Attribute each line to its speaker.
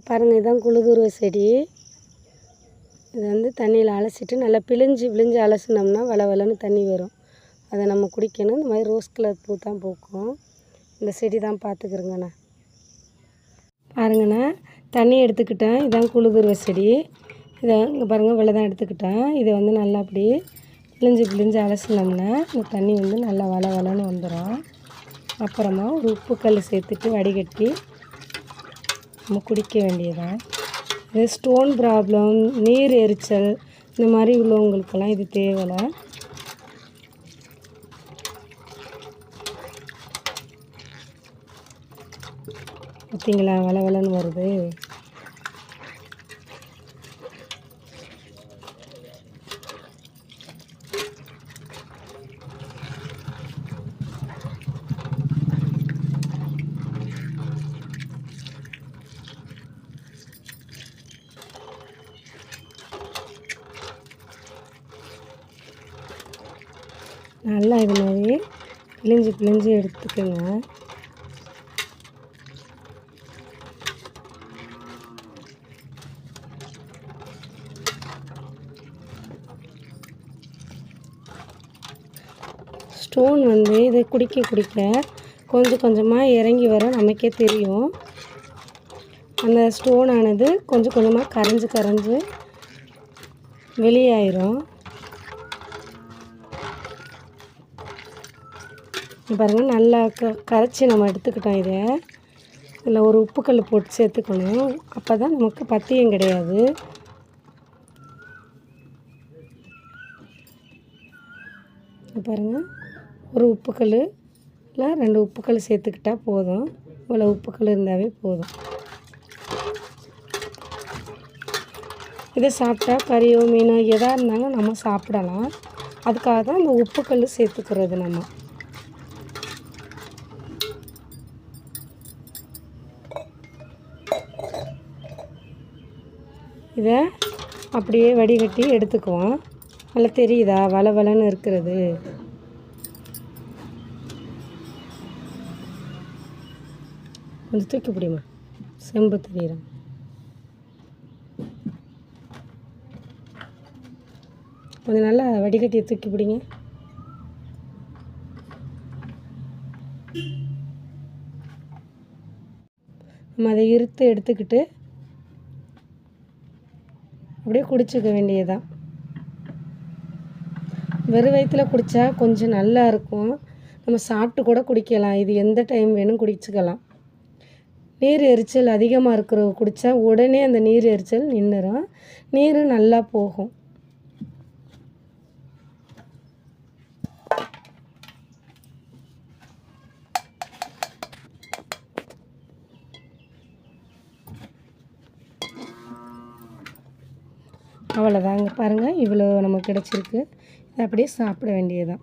Speaker 1: பாருங்கள் இதுதான் குழுதுருவ செடி. இது வந்து தண்ணியில் அலசிட்டு நல்லா பிழிஞ்சு பிழிஞ்சு அலசினோம்னா வள வளன்னு தண்ணி வரும். அதை நம்ம குடிக்கணும். இந்த மாதிரி ரோஸ் கலர் பூ தான் பூக்கும். இந்த செடி தான் பார்த்துக்கிறேங்கண்ணா பாருங்கண்ணா தண்ணி எடுத்துக்கிட்டேன். இதான் குழுதுருவ செடி. இதை இங்கே பாருங்கள் இவ்வளோ தான் எடுத்துக்கிட்டேன். இதை வந்து நல்லா அப்படி பிழிஞ்சு பிழிஞ்சு அலசினோம்னா இந்த தண்ணி வந்து நல்லா வள வளன்னு வந்துடும் அப்புறமா ஒரு உப்பு கல் சேர்த்துட்டு வடிகட்டி நம்ம குடிக்க வேண்டியதான் இது ஸ்டோன் ப்ராப்ளம் நீர் எரிச்சல் இந்த மாதிரி உள்ளவங்களுக்கெல்லாம் இது தேவலை பார்த்தீங்களா? வளவலன்னு வருது. நல்லா இது மாதிரி பிழிஞ்சு பிழிஞ்சு எடுத்துக்கோங்க. ஸ்டோன் வந்து இதை குடிக்க குடிக்க கொஞ்சம் கொஞ்சமாக இறங்கி வர நமக்கே தெரியும். அந்த ஸ்டோன் ஆனது கொஞ்சம் கொஞ்சமாக கரைஞ்சு கரைஞ்சு வெளியாயிரும். பாருங்கள் பாருங்க நல்லா க கரைச்சி நம்ம எடுத்துக்கிட்டோம் இதை. இதில் ஒரு உப்புக்கல் போட்டு சேர்த்துக்கணும். அப்போ தான் நமக்கு பத்தியம் கிடையாது. பாருங்கள் பாருங்க ஒரு உப்புக்கல் இல்லை ரெண்டு உப்புக்கல் சேர்த்துக்கிட்டா போதும். இவ்வளோ உப்புக்கல் இருந்தாவே போதும். இதை சாப்பிட்டா கறியோ மீனோ எதாக இருந்தாலும் நம்ம சாப்பிடலாம். அதுக்காக தான் இந்த உப்புக்கல் சேர்த்துக்கிறது நம்ம. இதை அப்படியே வடிகட்டி எடுத்துக்குவோம். நல்லா தெரியுதா? வளவலன்னு இருக்கிறது. கொஞ்சம் தூக்கி பிடிமா செம்பு தெரியுறேன் கொஞ்சம் நல்லா வடிகட்டியை தூக்கி பிடிங்க. நம்ம அதை இருத்து எடுத்துக்கிட்டு அப்படியே குடிச்சிக்க வேண்டியதுதான். வெறும் வயிற்றுல குடித்தா கொஞ்சம் நல்லா இருக்கும். நம்ம சாப்பிட்டு கூட குடிக்கலாம். இது எந்த டைம் வேணும் குடிச்சுக்கலாம். நீர் எரிச்சல் அதிகமாக இருக்கிற குடித்தா உடனே அந்த நீர் எரிச்சல் நின்றுடும் நீர் நல்லா போகும். அவ்வளோதாங்க பாருங்கள் இவ்வளோ நமக்கு கிடச்சிருக்கு. இதை அப்படியே சாப்பிட வேண்டியதுதான்.